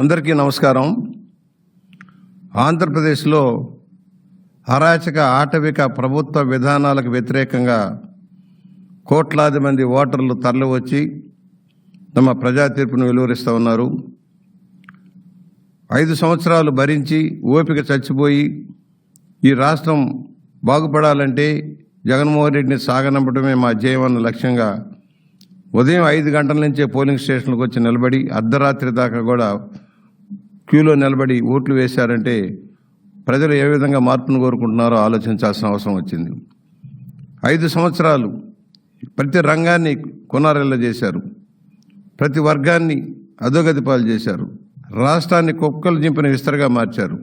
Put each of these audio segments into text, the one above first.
అందరికీ నమస్కారం. ఆంధ్రప్రదేశ్లో అరాచక ఆటవిక ప్రభుత్వ విధానాలకు వ్యతిరేకంగా కోట్లాది మంది ఓటర్లు తరలివచ్చి తమ ప్రజా తీర్పును వెలువరిస్తూ ఉన్నారు. ఐదు సంవత్సరాలు భరించి ఓపిక చచ్చిపోయి ఈ రాష్ట్రం బాగుపడాలంటే జగన్మోహన్ రెడ్డిని సాగనంపడమే మా జయమన్న లక్ష్యంగా ఉదయం ఐదు గంటల నుంచే పోలింగ్ స్టేషన్లకు వచ్చి నిలబడి అర్ధరాత్రి దాకా కూడా క్యూలో నిలబడి ఓట్లు వేశారంటే ప్రజలు ఏ విధంగా మార్పును కోరుకుంటున్నారో ఆలోచించాల్సిన అవసరం వచ్చింది. ఐదు సంవత్సరాలు ప్రతి రంగాన్ని కొనారెల్ల చేశారు. ప్రతి వర్గాన్ని అధోగతి పాలు చేశారు. రాష్ట్రాన్ని కుక్కలు చింపిన విస్తరగా మార్చారు.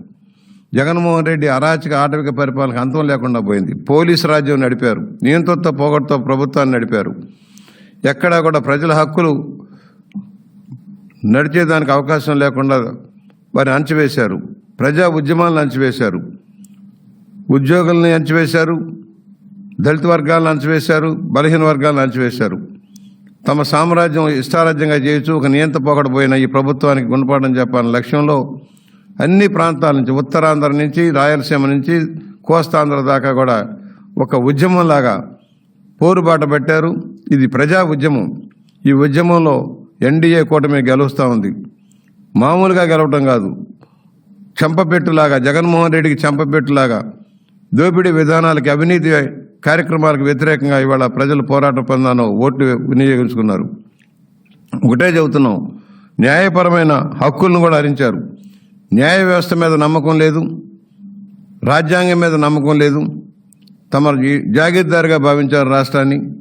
జగన్మోహన్ రెడ్డి అరాచక ఆటవిక పరిపాలనకు అంతం లేకుండా పోయింది. పోలీసు రాజ్యం నడిపారు. నియంత్రణతో పోగొడతో ప్రభుత్వాన్ని నడిపారు. ఎక్కడా కూడా ప్రజల హక్కులు నడిచేదానికి అవకాశం లేకుండా వారిని అంచవేశారు ప్రజా ఉద్యమాలను అంచివేశారు ఉద్యోగుల్ని అంచివేశారు దళిత వర్గాలను అంచివేశారు బలహీన వర్గాలను అంచివేశారు తమ సామ్రాజ్యం ఇష్టారాజ్యంగా చేయొచ్చు ఒక నియంత పోకడపోయిన ఈ ప్రభుత్వానికి గుణపాఠం చెప్పాలని లక్ష్యంలో అన్ని ప్రాంతాల నుంచి ఉత్తరాంధ్ర నుంచి రాయలసీమ నుంచి కోస్తాంధ్ర దాకా కూడా ఒక ఉద్యమంలాగా పోరుబాట పెట్టారు. ఇది ప్రజా ఉద్యమం. ఈ ఉద్యమంలో ఎన్డీఏ కూటమి గెలుస్తూ ఉంది. మామూలుగా గెలవటం కాదు. చెంపపెట్టులాగా జగన్మోహన్ రెడ్డికి చెంపపెట్టులాగా దోపిడీ విధానాలకి అవినీతి కార్యక్రమాలకు వ్యతిరేకంగా ఇవాళ ప్రజలు పోరాట పొందాను ఓట్లు వినియోగించుకున్నారు. ఒకటే చెబుతున్నాం న్యాయపరమైన హక్కులను కూడా హరించారు న్యాయ వ్యవస్థ మీద నమ్మకం లేదు రాజ్యాంగం మీద నమ్మకం లేదు. తమ ఈ- జాగీర్దారుగా భావించారు రాష్ట్రాన్ని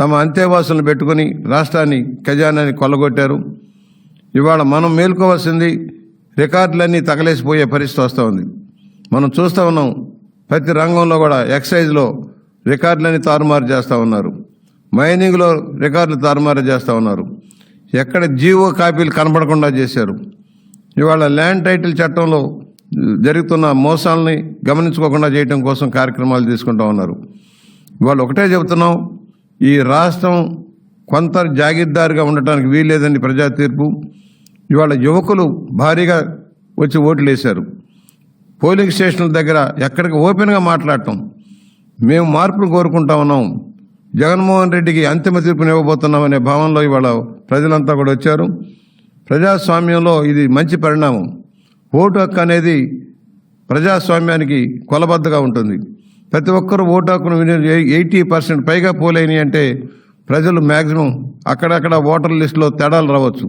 తమ అంతేవాసులను పెట్టుకుని రాష్ట్రాన్ని ఖజానాన్ని కొల్లగొట్టారు. ఇవాళ మనం మేల్కోవాల్సింది రికార్డులన్నీ తగలేసిపోయే పరిస్థితి వస్తూ ఉంది. మనం చూస్తూ ఉన్నాం ప్రతి రంగంలో కూడా ఎక్సైజ్లో రికార్డులన్నీ తారుమారు చేస్తూ ఉన్నారు. మైనింగ్లో రికార్డులు తారుమారు చేస్తూ ఉన్నారు. ఎక్కడ జీవో కాపీలు కనపడకుండా చేశారు. ఇవాళ ల్యాండ్ టైటిల్ చట్టంలో జరుగుతున్న మోసాలని గమనించుకోకుండా చేయడం కోసం కార్యక్రమాలు తీసుకుంటూ ఉన్నారు. ఇవాళ ఒకటే చెబుతున్నాం ఈ రాష్ట్రం కొంత జాగీర్దారుగా ఉండటానికి వీల్లేదండి ప్రజా తీర్పు ఇవాళ యువకులు భారీగా వచ్చి ఓట్లు వేశారు పోలింగ్ స్టేషన్ల దగ్గర ఎక్కడికి ఓపెన్గా మాట్లాడటం. మేము మార్పులు కోరుకుంటా ఉన్నాం. జగన్మోహన్ రెడ్డికి అంతిమ తీర్పుని ఇవ్వబోతున్నామనే భావనలో ఇవాళ ప్రజలంతా కూడా వచ్చారు. ప్రజాస్వామ్యంలో ఇది మంచి పరిణామం. ఓటు హక్కు అనేది ప్రజాస్వామ్యానికి కొలబద్దగా ఉంటుంది. ప్రతి ఒక్కరు ఓటు హక్కును ఎయిటీ పర్సెంట్ పైగా పోలేని అంటే ప్రజలు మ్యాక్సిమం అక్కడక్కడ ఓటర్ లిస్టులో తేడాలు రావచ్చు.